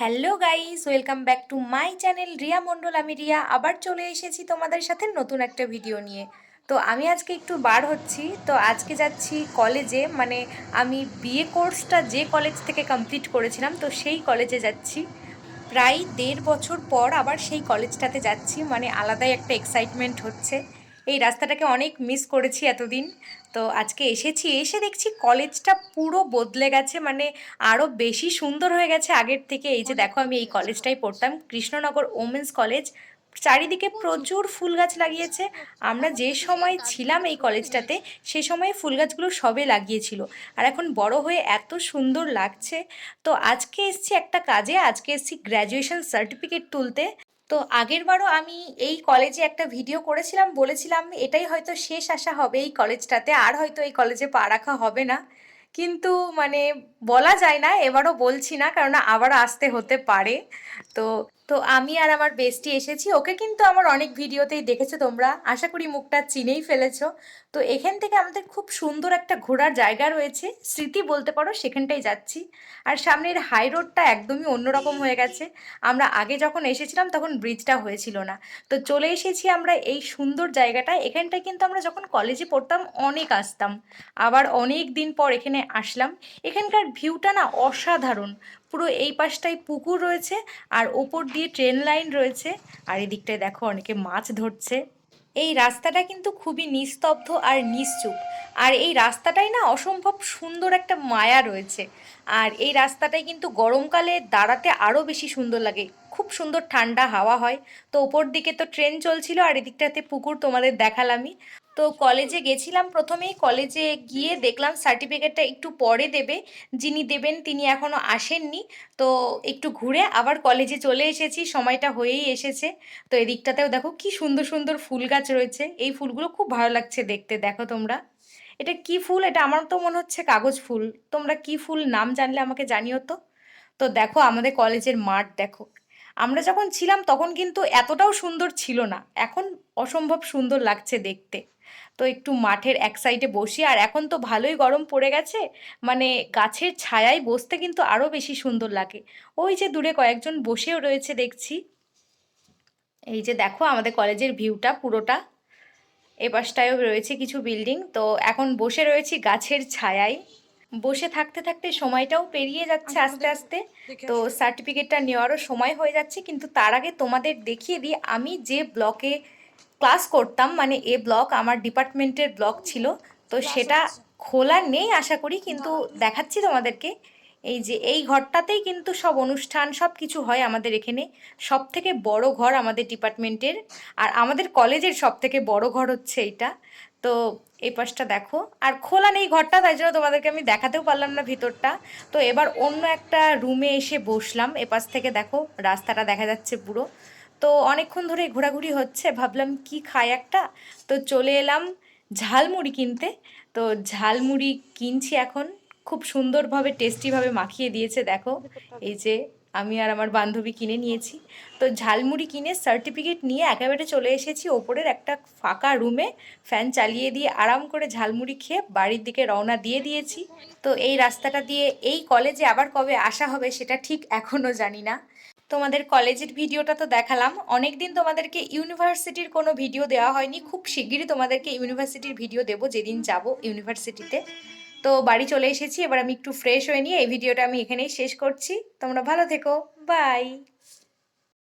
Hello guys welcome back to my channel Riya Mondal আমি রিয়া। আবার চলে এসেছি তোমাদের সাথে নতুন একটা ভিডিও নিয়ে। তো আমি আজকে একটু বার হচ্ছি। তো আজকে যাচ্ছি কলেজে মানে আমি বিএ কোর্সটা যে কলেজ থেকে কমপ্লিট করেছিলাম, তো সেই কলেজে যাচ্ছি। প্রায় দেড় বছর পর আবার সেই কলেজটাতে যাচ্ছি। মানে আলাদাই একটা এক্সাইটমেন্ট হচ্ছে। এই রাস্তাটাকে অনেক মিস করেছি এতদিন। তো আজকে এসেছি এসে দেখছি কলেজটা পুরো বদলে গেছে মানে আরও বেশি সুন্দর হয়ে গেছে আগের থেকে। এই যে দেখো আমি এই কলেজটাই পড়তাম কৃষ্ণনগর ওমেন্স কলেজ চারিদিকে প্রচুর ফুল গাছ লাগিয়েছে। আমরা যে সময় ছিলাম এই কলেজটাতে সে সময় ফুল গাছগুলো সবে লাগিয়েছিল। আর এখন বড় হয়ে এত সুন্দর লাগছে। তো আজকে এসছি একটা কাজে আজকে এসছি গ্র্যাজুয়েশন সার্টিফিকেট তুলতে। তো আগেরবারও আমি এই কলেজে একটা ভিডিও করেছিলাম, বলেছিলাম এটাই হয়তো শেষ আসা হবে এই কলেজটাতে আর হয়তো এই কলেজে পা রাখা হবে না। কিন্তু মানে বলা যায় না, এবারও বলছি না কারণ আবার আসতে হতে পারে। তো তো আমি আর আমার বেস্টি এসেছি। ওকে কিন্তু আমার অনেক ভিডিওতেই দেখেছ তোমরা। আশা করি মুখটা চিনেই ফেলেছো। তো এখান থেকে আমাদের খুব সুন্দর একটা ঘোরার জায়গা রয়েছে। স্মৃতি বলতে পারো, সেখানটাই যাচ্ছি। আর সামনের হাই রোডটা একদমই অন্যরকম হয়ে গেছে। আমরা আগে যখন এসেছিলাম তখন ব্রিজটা হয়েছিল না। তো চলে এসেছি আমরা এই সুন্দর জায়গাটায়। এখানটায় কিন্তু আমরা যখন কলেজে পড়তাম অনেক আসতাম। আবার অনেক দিন পর এখানে আসলাম। এখানকার ভিউটা না অসাধারণ। পুরো এই পাশটায় পুকুর রয়েছে আর ওপর দিয়ে ট্রেন লাইন রয়েছে। আর এদিকটায় দেখো অনেকে মাছ ধরছে। এই রাস্তাটা কিন্তু খুবই নিস্তব্ধ আর নিশ্চুপ। আর এই রাস্তাটাই না অসম্ভব সুন্দর একটা মায়া রয়েছে। আর এই রাস্তাটাই কিন্তু গরমকালে দাঁড়াতে আরও বেশি সুন্দর লাগে। খুব সুন্দর ঠান্ডা হাওয়া হয়। তো ওপর দিকে তো ট্রেন চলছিল আর এদিকটাতে পুকুর তোমাদের দেখালামই। তো কলেজে গেছিলাম প্রথমেই। কলেজে গিয়ে দেখলাম সার্টিফিকেটটা একটু পরে দেবে। যিনি দেবেন তিনি এখনও আসেননি। তো একটু ঘুরে আবার কলেজে চলে এসেছি। সময়টা হয়েই এসেছে। তো এদিকটাতেও দেখো কি সুন্দর সুন্দর ফুল গাছ রয়েছে। এই ফুলগুলো খুব ভালো লাগছে দেখতে, দেখো তোমরা। এটা কি ফুল? এটা আমার তো মনে হচ্ছে কাগজ ফুল। তোমরা কি ফুল নাম জানলে আমাকে জানিও তো। তো দেখো আমাদের কলেজের মাঠ দেখো। আমরা যখন ছিলাম তখন কিন্তু এতটাও সুন্দর ছিল না। এখন অসম্ভব সুন্দর লাগছে দেখতে। তো একটু মাঠের এক সাইডে বসি। আর এখন তো ভালোই গরম পড়ে গেছে। মানে গাছের ছায়ায় বসতে কিন্তু আরও বেশি সুন্দর লাগে। ওই যে দূরে কয়েকজন বসেও রয়েছে দেখছি। এই যে দেখো আমাদের কলেজের ভিউটা পুরোটা। এ পাশটায়ও রয়েছে কিছু বিল্ডিং তো এখন বসে রয়েছি গাছের ছায়ায়। বসে থাকতে থাকতে সময়টাও পেরিয়ে যাচ্ছে আস্তে আস্তে। তো সার্টিফিকেটটা নেওয়ারও সময় হয়ে যাচ্ছে। কিন্তু তার আগে তোমাদের দেখিয়ে দিই আমি যে ব্লকে ক্লাস করতাম মানে এ ব্লক আমার ডিপার্টমেন্টের ব্লক ছিল তো সেটা খোলা নেই আশা করি কিন্তু দেখাচ্ছি তোমাদেরকে। এই যে এই ঘরটাতেই কিন্তু সব অনুষ্ঠান সব কিছু হয় আমাদের এখানে। সব থেকে বড় ঘর আমাদের ডিপার্টমেন্টের আর আমাদের কলেজের সব থেকে বড় ঘর হচ্ছে এইটা। তো এই পাশটা দেখো। আর খোলা নেই ঘরটা তাই জন্য তোমাদেরকে আমি দেখাতেও পারলাম না ভিতরটা। তো এবার অন্য একটা রুমে এসে বসলাম এপাশ থেকে দেখো রাস্তাটা দেখা যাচ্ছে পুরো। তো অনেকক্ষণ ধরে ঘোরাঘুরি হচ্ছে, ভাবলাম কি খাই একটা? তো চলে এলাম ঝালমুড়ি কিনতে। তো ঝালমুড়ি কিনছি এখন, খুব সুন্দরভাবে, টেস্টিভাবে মাখিয়ে দিয়েছে, দেখো। এই যে আমি আর আমার বান্ধবী কিনে নিয়েছি। তো ঝালমুড়ি কিনে সার্টিফিকেট নিয়ে একেবারে চলে এসেছি ওপরের একটা ফাঁকা রুমে ফ্যান চালিয়ে দিয়ে আরাম করে ঝালমুড়ি খেয়ে বাড়ির দিকে রওনা দিয়ে দিয়েছি। তো এই রাস্তাটা দিয়ে এই কলেজে আবার কবে আসা হবে সেটা ঠিক এখনও জানি না। তোমাদের কলেজের ভিডিওটা তো দেখালাম। অনেক দিন তোমাদেরকে ইউনিভার্সিটির কোনো ভিডিও দেওয়া হয়নি। খুব শিগগিরই তোমাদেরকে ইউনিভার্সিটির ভিডিও দেবো, যেদিন যাব ইউনিভার্সিটিতে। তো বাড়ি চলে এসেছি, এবার আমি একটু ফ্রেশ হয়ে নিয়ে এই ভিডিওটা আমি এখানেই শেষ করছি। তোমরা ভালো থেকো। বাই